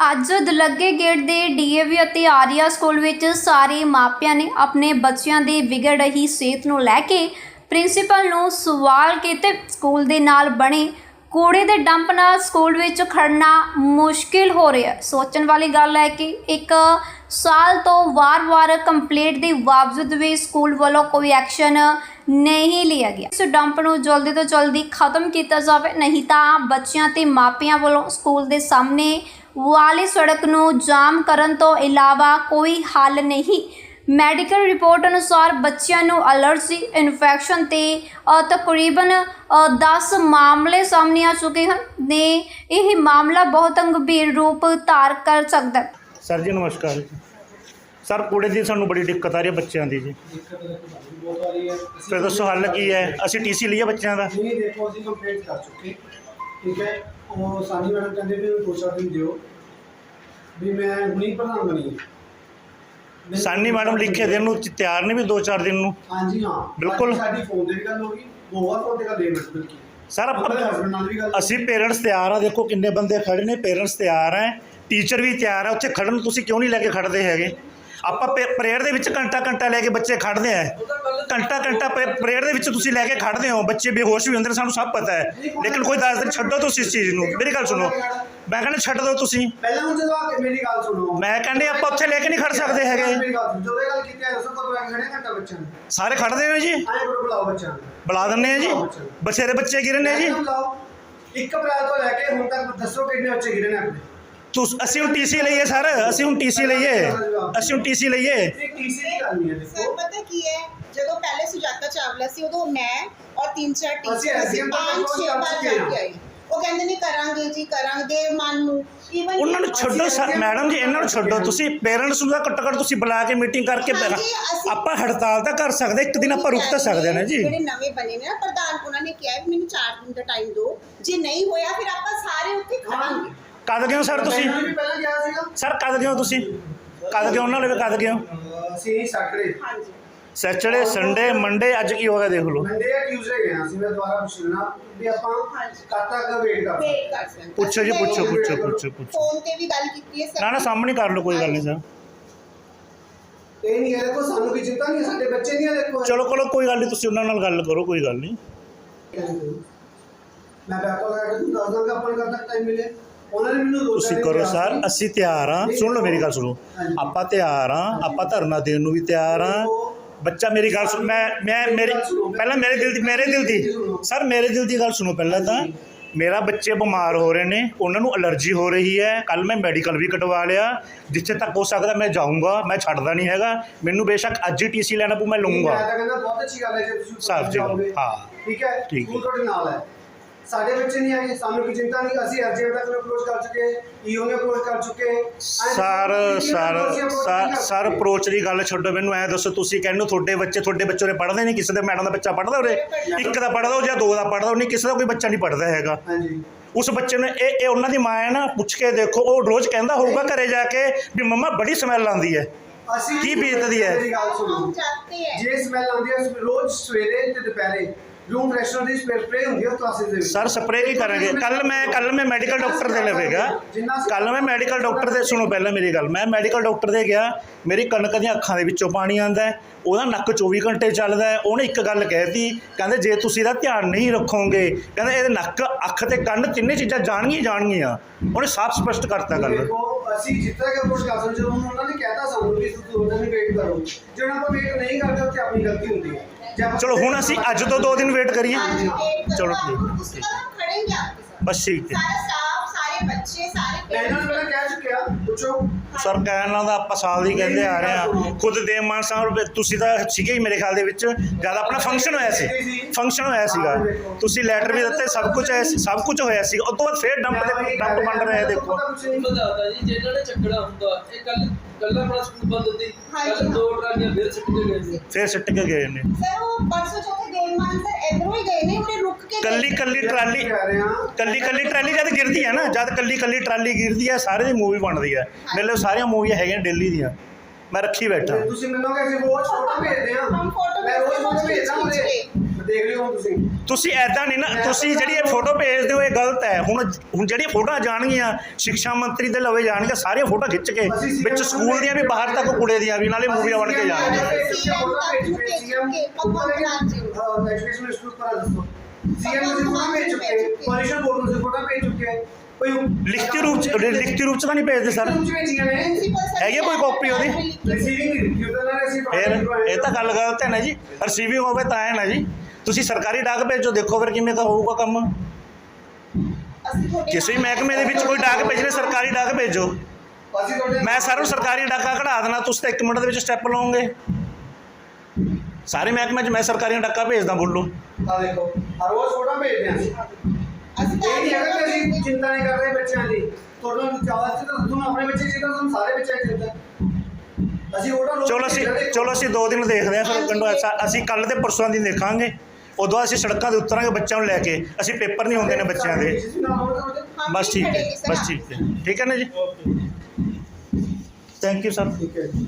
ਅੱਜ ਦੁਲੱਗੇ ਗੇਟ ਦੇ ਡੀਏਵੀ ਅਤੇ ਆਰੀਆ ਸਕੂਲ ਵਿੱਚ ਸਾਰੇ ਮਾਪਿਆਂ ਨੇ ਆਪਣੇ ਬੱਚਿਆਂ ਦੀ ਵਿਗੜ ਰਹੀ ਸਿਹਤ ਨੂੰ ਲੈ ਕੇ ਪ੍ਰਿੰਸੀਪਲ ਨੂੰ ਸਵਾਲ ਕੀਤੇ। ਸਕੂਲ ਦੇ ਨਾਲ ਬਣੇ ਕੂੜੇ ਦੇ ਡੰਪ ਨਾਲ ਸਕੂਲ ਵਿੱਚ ਖੜਨਾ ਮੁਸ਼ਕਿਲ ਹੋ ਰਿਹਾ। ਸੋਚਣ ਵਾਲੀ ਗੱਲ ਹੈ ਕਿ ਇੱਕ ਸਾਲ ਤੋਂ ਵਾਰ-ਵਾਰ ਕੰਪਲੇਂਟ ਦੇ ਬਾਵਜੂਦ ਵੀ ਸਕੂਲ ਵੱਲੋਂ ਕੋਈ ਐਕਸ਼ਨ ਨਹੀਂ ਲਿਆ ਗਿਆ। ਇਸ ਡੰਪ ਨੂੰ ਜਲਦੀ ਤੋਂ ਜਲਦੀ ਖਤਮ ਕੀਤਾ ਜਾਵੇ, ਨਹੀਂ ਤਾਂ ਬੱਚਿਆਂ ਤੇ ਮਾਪਿਆਂ ਵੱਲੋਂ ਸਕੂਲ ਦੇ ਸਾਹਮਣੇ ਵਾਲੀ ਸੜਕ ਨੂੰ ਜਾਮ ਕਰਨ ਤੋਂ ਇਲਾਵਾ ਕੋਈ ਹੱਲ ਨਹੀਂ। ਮੈਡੀਕਲ ਰਿਪੋਰਟ ਅਨੁਸਾਰ ਬੱਚਿਆਂ ਨੂੰ ਅਲਰਜੀ ਇਨਫੈਕਸ਼ਨ ਤੇ ਤਕਰੀਬਨ ਅ, 10 ਮਾਮਲੇ ਸਾਹਮਣੇ ਆ ਚੁੱਕੇ ਹਨ। ਨੇ ਇਹ ਮਾਮਲਾ ਬਹੁਤ ਗੰਭੀਰ ਰੂਪ ਧਾਰ ਕਰ ਸਕਦਾ ਹੈ। ਸਰ ਜੀ ਨਮਸਕਾਰ ਜੀ। ਸਰ ਕੂੜੇ ਦੀ ਸਾਨੂੰ ਬੜੀ ਦਿੱਕਤ ਆ ਰਹੀ ਹੈ ਬੱਚਿਆਂ ਦੀ ਜੀ। ਫਿਰ ਦੱਸੋ ਹੱਲ ਕੀ ਹੈ? ਅਸੀਂ ਟੀਸੀ ਲਈਏ ਬੱਚਿਆਂ ਦਾ? ਨਹੀਂ ਦੇਖੋ ਅਸੀਂ ਕੰਪਲੀਟ ਕਰ ਚੁੱਕੇ। ਠੀਕ ਹੈ ਉਹ ਸਾਨੀ ਮੈਡਮ ਕਹਿੰਦੇ ਵੀ ਮੈਨੂੰ ਦੋ ਚਾਰ ਦਿਨ ਦਿਓ। ਵੀ ਮੈਂ ਹੁਣੀ ਪ੍ਰਧਾਨ ਬਣੀ ਸਾਨੀ ਮੈਡਮ ਲਿਖੇ ਦੇਣ ਨੂੰ ਤਿਆਰ ਨਹੀਂ ਵੀ 2-4 ਦਿਨ ਨੂੰ? ਹਾਂਜੀ ਹਾਂ। ਬਿਲਕੁਲ। ਸਾਡੀ- ਸਾਡੀ ਫੋਨ ਤੇ ਵੀ ਗੱਲ ਹੋ ਗਈ। ਬਹੁਤ ਫੋਨ ਤੇ ਗੱਲ ਹੋਈ ਮੇਰੇ ਬਲਕਿ ਸਰ ਆਪਣੇ ਆਪਾਂ ਹਸਬੰਡ ਨਾਲ ਵੀ ਗੱਲ ਅਸੀਂ ਪੇਰੈਂਟਸ ਤਿਆਰ ਆ। ਦੇਖੋ ਕਿੰਨੇ ਬੰਦੇ ਖੜੇ ਨੇ ਪੇਰੈਂਟਸ ਤਿਆਰ ਆ ਟੀਚਰ ਵੀ ਤਿਆਰ ਆ। ਉੱਥੇ ਖੜਨ ਨੂੰ ਤੁਸੀਂ ਕਿਉਂ ਨਹੀਂ ਲੈ ਕੇ ਖੜਦੇ ਹੈਗੇ? ਆਪਾਂ ਪ੍ਰੇਅਰ ਦੇ ਵਿੱਚ ਘੰਟਾ ਘੰਟਾ ਲੈ ਕੇ ਬੱਚੇ ਖੜਦੇ ਆ। ਘੰਟਾ ਘੰਟਾ ਪ੍ਰੇਅਰ ਦੇ ਵਿੱਚ ਤੁਸੀਂ ਲੈ ਕੇ ਖੜਦੇ ਹੋ। ਬੱਚੇ ਬੇਹੋਸ਼ ਵੀ ਹੁੰਦੇ ਨੇ ਸਾਨੂੰ ਸਭ ਪਤਾ ਹੈ। ਲੇਕਿਨ ਕੋਈ ਦੱਸ ਦੇ ਛੱਡੋ ਤੁਸੀਂ ਇਸ ਚੀਜ਼ ਨੂੰ। ਮੇਰੀ ਗੱਲ ਸੁਣੋ। ਮੈਂ ਕਹਿੰਦਾ ਛੱਡ ਦਿਓ ਤੁਸੀਂ। ਪਹਿਲਾਂ ਹੁਣ ਜਦੋਂ ਆ ਕੇ ਮੇਰੀ ਗੱਲ ਸੁਣੋ। ਮੈਂ ਕਹਿੰਦੇ ਆਪਾਂ ਉੱਥੇ ਲੈ ਕੇ ਨਹੀਂ ਖੜ ਸਕਦੇ ਹੈਗੇ। ਜਦੋਂ ਇਹ ਗੱਲ ਕੀਤੀ ਹੈ ਦੱਸੋ ਕਦੋਂ ਖੜੇ ਘੰਟਾ ਬੱਚਿਆਂ ਨੂੰ? ਸਾਰੇ ਖੜਦੇ ਨੇ ਜੀ? ਆਏ ਬੁਲਾਓ ਬੱਚਿਆਂ ਨੂੰ। ਬੁਲਾ ਦਿੰਦੇ ਆ ਜੀ। ਬਥੇਰੇ ਬੱਚੇ ਗਿਰੇ ਨੇ ਜੀ। ਬੱਚਿਆਂ ਨੂੰ ਬੁਲਾਓ। ਇੱਕ ਅਪ੍ਰੈਲ ਤੋਂ ਲੈ ਕੇ ਹੁਣ ਤੱਕ ਦੱਸੋ ਕਿੰਨੇ ਬੱਚੇ ਗਿਰੇ ਨੇ ਆਪਣੇ? ਤੁਸੀਂ ਅਸੀਂ ਹੁਣ ਟੀਸੀ ਲਈਏ ਸਰ ਅਸੀਂ ਹੁਣ ਟੀਸੀ ਲਈਏ। ਅਸੀਂ ਹੁਣ ਟੀਸੀ ਲਈਏ। ਇਹ ਟੀਸੀ ਦੀ ਗੱਲ ਨਹੀਂ ਹੈ ਸਰ ਦੇਖੋ ਪਤਾ ਕੀ ਹੈ? ਜਦੋਂ ਪਹਿਲੇ ਸੁਜਾਤਾ ਚਾਵਲਾ ਸੀ ਉਦੋਂ ਮੈਂ ਔਰ ਤਿੰਨ ਚਾਰ ਅਸੀਂ ਟੀਚਰ ਅਸੀਂ SDM ਤੱਕ ਪੰਜ ਪਹੁੰਚ ਛੇ ਕਰ ਵਾਰ ਚੁੱਕੇ ਜਾ ਕੇ ਹਾਂ। ਆਏ। ਉਹ ਕਹਿੰਦੇ ਨੇ ਕਰਾਂਗੇ ਜੀ ਕਰਾਂਗੇ ਮਨ ਨੂੰ। ਈਵਨ ਉਹਨਾਂ ਨੂੰ ਛੱਡੋ ਸਰ ਮੈਡਮ ਜੀ ਇਹਨਾਂ ਨੂੰ ਛੱਡੋ। ਤੁਸੀਂ ਪੇਰੈਂਟਸ ਨੂੰ ਤਾਂ ਘੱਟੋ ਘੱਟ ਤੁਸੀਂ ਬੁਲਾ ਕੇ ਮੀਟਿੰਗ ਕਰਕੇ ਆਪਾਂ ਹੜਤਾਲ ਤਾਂ ਕਰ ਸਕਦੇ ਇੱਕ ਦਿਨ ਆਪਾਂ ਰੁਕ ਤਾਂ ਸਕਦੇ ਹਾਂ ਨਾ ਜੀ। ਜਿਹੜੇ ਨਵੇਂ ਬਣੇ ਨੇ ਨਾ ਪ੍ਰਧਾਨ ਉਹਨਾਂ ਨੇ ਕਿਹਾ ਵੀ ਮੈਨੂੰ 4 ਦਿਨ ਦਾ ਟਾਈਮ ਦਿਓ। ਜੇ ਨਹੀਂ ਹੋਇਆ ਫਿਰ ਆਪਾਂ ਸਾਰੇ ਉੱਥੇ ਖੜਾਂਗੇ। ਕਦ ਗਏ ਹੋ ਸਰ ਤੁਸੀਂ? ਮੈਨੂੰ ਵੀ ਪਹਿਲਾਂ ਗਿਆ ਸੀਗਾ। ਸਰ ਕਦ ਗਏ ਹੋ ਤੁਸੀਂ? ਕਦ ਗਏ ਹੋ? ਉਹਨਾਂ ਲਵੇ ਕਦ ਗਏ ਹੋ? ਅਸੀਂ ਸੈਟਰਡੇ ਹਾਂਜੀ। ਸੈਚਰਡੇ ਸੰਡੇ ਮੰਡੇ ਅੱਜ ਕੀ ਹੋ ਗਿਆ ਦੇਖ ਲਓ। ਮੰਡੇ ਜਾਂ ਟਿਊਜ਼ਡੇ ਗਏ ਅਸੀਂ ਮੈਂ ਦੁਬਾਰਾ ਪੁੱਛ ਲੈਣਾ ਵੀ ਆਪਾਂ। ਕਦ ਤੱਕ ਵੇਟ ਕਰ ਸਕਦੇ ਵੇਟ ਕਰ ਸਕਦੇ ਪੁੱਛੋ ਜੀ ਪੁੱਛੋ ਪੁੱਛੋ ਪੁੱਛੋ ਪੁੱਛੋ। ਫੋਨ ਤੇ ਵੀ ਗੱਲ ਕੀਤੀ ਹੈ ਸਰ। ਨਾ ਨਾ ਸਾਹਮਣੇ ਕਰ ਲਓ ਕੋਈ ਗੱਲ ਨਹੀਂ ਸਰ। ਇਹ ਨਹੀਂ ਹੈ ਦੇਖੋ ਸਾਨੂੰ ਕੀ ਚਿੰਤਾ ਨਹੀਂ ਹੈ, ਸਾਡੇ ਬੱਚੇ ਦੀਆਂ ਦੇਖੋ। ਚਲੋ ਕੋਲ ਕੋਈ ਗੱਲ ਨਹੀਂ ਤੁਸੀਂ ਉਹਨਾਂ ਨਾਲ ਗੱਲ ਕਰੋ ਕੋਈ ਗੱਲ ਨਹੀਂ। ਮੈਂ ਬੈਕ ਹੋ ਗਿਆ ਕਿ ਦੱਸ ਦਾਂਗਾ ਆਪਾਂ ਨੂੰ ਕਦ ਤੱਕ ਟਾਈਮ ਮਿਲੇ। ਉਹਨਾਂ ਨੇ ਮੈਨੂੰ ਦੋ ਚਾਰ ਤੁਸੀਂ ਕਰੋ ਸਰ। ਅਸੀਂ ਤਿਆਰ ਆ ਸੁਣ ਲਓ ਮੇਰੀ ਗੱਲ ਸੁਣੋ। ਆਪਾਂ ਤਿਆਰ ਆ ਆਪਾਂ ਧਰਨਾ ਦੇਣ ਨੂੰ ਵੀ ਤਿਆਰ ਆ ਬੱਚਾ ਮੇਰੀ ਗੱਲ ਸੁਣ ਮੈਂ ਮੈਂ ਮੇਰੀ ਪਹਿਲਾਂ ਮੇਰੇ ਦਿਲ ਦੀ ਮੇਰੇ ਦਿਲ ਦੀ ਸਰ ਮੇਰੇ ਦਿਲ ਦੀ ਗੱਲ ਸੁਣੋ ਪਹਿਲਾਂ ਤਾਂ। ਮੇਰਾ ਬੱਚੇ ਬਿਮਾਰ ਹੋ ਰਹੇ ਨੇ ਉਹਨਾਂ ਨੂੰ ਅਲਰਜੀ ਹੋ ਰਹੀ ਹੈ। ਕੱਲ ਮੈਂ ਮੈਡੀਕਲ ਵੀ ਕਟਵਾ ਲਿਆ। ਜਿੱਥੇ ਤੱਕ ਹੋ ਸਕਦਾ ਮੈਂ ਜਾਊਂਗਾ ਮੈਂ ਛੱਡਦਾ ਨਹੀਂ ਹੈਗਾ। ਮੈਨੂੰ ਬੇਸ਼ੱਕ ਅੱਜ ਹੀ ਟੀਸੀ ਲੈਣਾ ਪਊ ਮੈਂ ਮੈਂ ਲਊਂਗਾ ਤਾਂ ਕਹਿੰਦਾ ਬਹੁਤ ਅੱਛੀ ਗੱਲ ਹੈ ਜੇ ਤੁਸੀਂ ਸਾਹਿਬ ਜੀ। ਹਾਂ। ਠੀਕ ਹੈ? ਠੀਕ ਤੁਹਾਡੇ ਨਾਲ ਹੈ। ਸਾਡੇ ਬੱਚੇ ਨਹੀਂ ਹੈਗੇ ਸਾਨੂੰ ਕੋਈ ਚਿੰਤਾ ਨਹੀਂ ਅਸੀਂ ਐਫਜੀਐਫ ਤੱਕ ਨੂੰ ਅਪਰੋਚ ਕਰ ਚੁੱਕੇ ਈਓ ਨੇ ਅਪਰੋਚ ਕਰ ਚੁੱਕੇ ਸਰ ਸਰ ਸਰ ਅਪਰੋਚ ਦੀ ਗੱਲ ਛੱਡੋ ਮੈਨੂੰ ਐ ਦੱਸੋ ਤੁਸੀਂ ਕਹਿੰਦੇ ਤੁਹਾਡੇ ਬੱਚੇ ਤੁਹਾਡੇ ਬੱਚੇ ਨੇ ਪੜ੍ਹਦੇ ਨਹੀਂ ਕਿਸੇ ਦੇ ਮੈਡਮ ਦਾ ਬੱਚਾ ਪੜ੍ਹਦਾ ਉਰੇ? ਇੱਕ ਦਾ ਪੜ੍ਹਦਾ ਹੋ ਜਾਂ ਦੋ ਦਾ ਪੜ੍ਹਦਾ ਨਹੀਂ ਕਿਸੇ ਦਾ ਕੋਈ ਬੱਚਾ ਨਹੀਂ ਪੜਦਾ ਹੈਗਾ। ਹਾਂਜੀ। ਉਸ ਬੱਚੇ ਨੇ ਇਹ ਇਹ ਉਹਨਾਂ ਦੀ ਮਾਂ ਹੈ ਨਾ ਪੁੱਛ ਕੇ ਦੇਖੋ ਉਹ ਰੋਜ਼ ਕਹਿੰਦਾ ਹੋਊਗਾ ਘਰੇ ਜਾ ਕੇ ਵੀ ਮੰਮਾ ਬੜੀ ਸਮੈਲ ਆਉਂਦੀ ਹੈ। ਅਸੀਂ ਕੀ ਬੀਤਦੀ ਹੈ? ਜੇ ਸਮੈਲ ਆਉਂਦੀ ਹੈ ਰੋਜ਼ ਸਵੇਰੇ ਤੇ ਦੁਪਹਿਰੇ। ਰੂਮ ਫਰੈਸ਼ਨਰ ਦੀ ਸਪਰੇ ਹੁੰਦੀ ਹੈ ਕਲਾਸਿਸ ਦੇ ਵਿੱਚ। ਸਰ ਸਪਰੇਅ ਕੀ ਕਰਾਂਗੇ। ਕੱਲ ਮੈਂ ਕੱਲ ਮੈਂ ਮੈਡੀਕਲ ਡਾਕਟਰ ਦੇ ਲਵੇਗਾ ਕੱਲ ਮੈਂ ਮੈਡੀਕਲ ਡਾਕਟਰ ਦੇ ਸੁਣੋ ਪਹਿਲਾਂ ਮੇਰੀ ਗੱਲ। ਮੈਂ ਮੈਡੀਕਲ ਡਾਕਟਰ ਦੇ ਗਿਆ। ਮੇਰੀ ਕਣਕ ਦੀਆਂ ਅੱਖਾਂ ਦੇ ਵਿੱਚੋਂ ਪਾਣੀ ਆਂਦਾ ਹੈ। ਉਹਦਾ ਨੱਕ 24 ਘੰਟੇ ਚੱਲਦਾ ਹੈ। ਉਹਨੇ ਇੱਕ ਗੱਲ ਕਹਿਤੀ। ਕਹਿੰਦੇ ਜੇ ਤੁਸੀਂ ਇਹਦਾ ਧਿਆਨ ਨਹੀਂ ਰੱਖੋਗੇ ਕਹਿੰਦੇ ਇਹਦੇ ਨੱਕ ਅੱਖ ਤੇ ਕੰਨ ਤਿੰਨੇ ਚੀਜ਼ਾਂ ਜਾਣਗੀਆਂ ਜਾਣਗੀਆਂ। ਉਹਨੇ ਸਾਫ਼ ਸਪਸ਼ਟ ਕਰਤਾ ਗੱਲ। ਅਸੀਂ ਜਿੱਦਾਂ ਕਿ ਅਪਰੋਚ ਕਰ ਸਕਦੇ ਜਦੋਂ ਉਹਨਾਂ ਨੇ ਕਹਿਤਾ ਸਾਨੂੰ ਵੀ ਤੁਸੀਂ ਉਹਨਾਂ ਨੇ ਵੇਟ ਕਰੋ। ਜਿਹੜਾ ਆਪਾਂ ਵੇਟ ਨਹੀਂ ਕਰਦੇ ਉੱਥੇ ਆਪਣੀ ਗਲਤੀ ਹੁੰਦੀ ਹੈ। ਜੇ ਆਪਾਂ ਚਲੋ ਹੁਣ ਅਸੀਂ ਅੱਜ ਤੋਂ ਦੋ ਦਿਨ ਵੇਟ ਕਰੀਏ आज वेट चलो करो, ठीक उसके बाद हम खड़ेंगे आपके साथ ਬਸ ਠੀਕ ਹੈ सारा स्टाफ सारे बच्चे सारे ਮੈਂ ਇਹਨਾਂ ਨੂੰ parents, ਪਹਿਲਾਂ ਕਹਿ ਚੁੱਕਿਆ ਪੁੱਛੋ ਸਰ ਕਹਿਣਾ ਦਾ ਆਪਾਂ ਸਾਲ ਦੀ ਕਹਿੰਦੇ ਆ ਰਹੇ ਆ ਖੁਦ ਦੇਵ ਮਾਨ ਸਾਹਿਬ ਤੁਸੀਂ ਤਾਂ ਸੀਗੇ ਹੀ ਮੇਰੇ ਖਿਆਲ ਦੇ ਵਿੱਚ ਜਦ ਆਪਣਾ ਫੰਕਸ਼ਨ ਹੋਇਆ ਸੀ ਫੰਕਸ਼ਨ ਹੋਇਆ ਸੀਗਾ ਤੁਸੀਂ ਲੈਟਰ ਵੀ ਦਿੱਤੇ ਸਭ ਕੁਝ ਹੋਇਆ ਸੀ ਸਭ ਕੁਝ ਹੋਇਆ ਸੀ ਉਸ ਤੋਂ ਬਾਅਦ ਫੇਰ ਡੰਪ ਦੇ ਡੰਪ ਬਣ ਰਿਹਾ ਦੇਖੋ ਬਤਾਤਾ ਜੀ ਜਿਹੜਾ ਨੇ ਚੱਕੜਾ ਹੁੰਦਾ ਇਹ ਕੱਲ ਕੱਲ ਆਪਣਾ ਸਕੂਲ ਬੰਦ ਹੁੰਦੀ ਹਾਂਜੀ, ਕੱਲ ਹਾਂ। ਦੋ ਟਰਾਲੀਆਂ ਫਿਰ ਸਿੱਟ ਕੇ ਗਏ ਸੀ ਫੇਰ ਸਿੱਟ ਕੇ ਗਏ ਨੇ सर वो परसों चौथे देवमान सर इधरों ही गए नहीं उन्हें रुक के गए। ਕੱਲੀ ਕੱਲੀ ਟਰਾਲੀ ਕੱਲੀ ਕੱਲੀ ਟਰਾਲੀ ਜਦ ਗਿਰਦੀ ਹੈ ਨਾ ਜਦ ਕੱਲੀ ਕੱਲੀ ਟਰਾਲੀ ਗਿਰਦੀ ਹੈ ਸਾਰੇ ਦੀ ਮੂਵੀ ਬਣਦੀ ਹੈ ਮੇਰੇ ਲਈ ਸਾਰੀਆਂ ਮੂਵੀਆਂ ਹੈਗੀਆਂ ਡੇਲੀ ਦੀਆਂ ਮੈਂ ਰੱਖੀ ਬੈਠਾ ਤੁਸੀਂ ਮੈਨੂੰ ਕਹਿੰਦੇ ਅਸੀਂ ਰੋਜ਼ ਫੋਟੋ ਭੇਜਦੇ ਆ हम फोटो ਮੈਂ ਰੋਜ਼ ਫੋਟੋ खींच ਭੇਜਦਾ के- ਉਹਦੇ ਦੇਖ ਲਿਓ ਹੁਣ ਤੁਸੀਂ? ਤੁਸੀਂ ਐਦਾਂ ਨਹੀਂ ਨਾ ਤੁਸੀਂ ਜਿਹੜੀ ਇਹ ਫੋਟੋ ਭੇਜਦੇ ਹੋ ਇਹ ਗਲਤ ਹੈ। ਹੁਣ ਹੁਣ ਜਿਹੜੀਆਂ ਫੋਟੋਆਂ ਜਾਣਗੀਆਂ ਸਿੱਖਿਆ ਮੰਤਰੀ ਦੇ ਲਵੇ ਜਾਣਗੇ ਸਾਰੀਆਂ ਫੋਟੋ ਖਿੱਚ ਕੇ ਵਿੱਚ ਸਕੂਲ ਦੀਆਂ ਵੀ ਬਾਹਰ ਤੱਕ ਕੁੜੇ ਦੀਆਂ ਵੀ ਨਾਲੇ ਮੂਵੀਆਂ ਬਣ ਕੇ ਜਾਣਗੀਆਂ। ਸੀਐਮ ਐਜੂਕੇਸ਼ਨ ਦੱਸੋ। ਸੀਐਮ ਨੂੰ ਫੋਟੋ ਭੇਜ ਚੁੱਕੇ। ਪੋਲਿਸ਼ਨ ਬੋਰਡ ਨੂੰ ਫੋਟੋ ਭੇਜ ਚੁੱਕੇ ਕੋਈ ਲਿਖਤੀ ਰੂਪ ਚ ਲਿਖਤੀ ਰੂਪ ਚ ਤਾਂ ਨਹੀਂ ਭੇਜਦੇ ਸਰ। ਹੈਗੀ ਕੋਈ ਕਾਪੀ ਉਹਦੀ? ਰਿਸੀਵਿੰਗ ਇਹ ਤਾਂ ਗੱਲ ਗਲਤ ਹੈ ਨਾ ਜੀ। ਰਿਸੀਵਿੰਗ ਹੋਵੇ ਤਾਂ ਹੈ ਨਾ ਜੀ। ਤੁਸੀਂ ਸਰਕਾਰੀ ਡਾਕ ਭੇਜੋ ਦੇਖੋ ਫਿਰ ਕਿਵੇਂ ਹੋਊਗਾ ਕੰਮ। ਕਿਸੇ ਵੀ ਮਹਿਕਮੇ ਦੇ ਵਿੱਚ ਕੋਈ ਡਾਕ ਭੇਜਣੇ ਸਰਕਾਰੀ ਡਾਕ ਭੇਜੋ। ਮੈਂ ਸਾਰਿਆਂ ਨੂੰ ਸਰਕਾਰੀ ਡਾਕਾ ਕਢਾ ਦੇਣਾ ਤੁਸੀਂ ਤਾਂ ਇੱਕ ਮਿੰਟ ਦੇ ਵਿੱਚ ਸਟੈਪ ਲਓਗੇ। ਸਾਰੇ ਮਹਿਕਮੇ 'ਚ ਮੈਂ ਸਰਕਾਰੀ ਡਾਕਾ ਭੇਜਦਾ ਬੋਲੋ। ਆ ਦੇਖੋ ਹਰ ਰੋਜ਼ ਫੋਟੋ ਭੇਜਦੇ ਹਾਂ। ਅਸੀਂ ਅਸੀਂ ਤਾਂ ਇਹ ਨਹੀਂ ਹੈਗਾ ਕਿ ਅਸੀਂ ਚਿੰਤਾ ਨਹੀਂ ਕਰ ਰਹੇ ਬੱਚਿਆਂ ਦੀ। ਤੁਹਾਨੂੰ ਜ਼ਿਆਦਾ ਚਿੰਤਾ ਤੁਹਾਨੂੰ ਆਪਣੇ ਬੱਚੇ ਦੀ ਚਿੰਤਾ ਤੁਹਾਨੂੰ ਸਾਰੇ ਬੱਚਿਆਂ ਦੀ ਚਿੰਤਾ। ਅਸੀਂ ਫੋਟੋ ਰੋਜ਼ ਚਲੋ ਅਸੀਂ। ਚਲੋ ਅਸੀਂ ਦੋ ਦਿਨ ਦੇਖਦੇ ਹਾਂ ਫਿਰ ਕੰਡੋ ਅਸੀਂ ਕੱਲ ਤੇ ਪਰਸੋਂ ਦੀ ਦੇਖਾਂਗੇ। ਉਦੋਂ ਅਸੀਂ ਸੜਕਾਂ ਤੇ ਉਤਰਾਂਗੇ ਬੱਚਿਆਂ ਨੂੰ ਲੈ ਕੇ। ਅਸੀਂ ਪੇਪਰ ਨਹੀਂ ਹੁੰਦੇ ਨੇ ਬੱਚਿਆਂ ਦੇ। ਬਸ ਠੀਕ ਹੈ ਬਸ ਠੀਕ ਹੈ। ਠੀਕ ਹੈ ਨਾ ਜੀ? ਥੈਂਕ ਯੂ ਸਰ ਠੀਕ ਹੈ ਜੀ।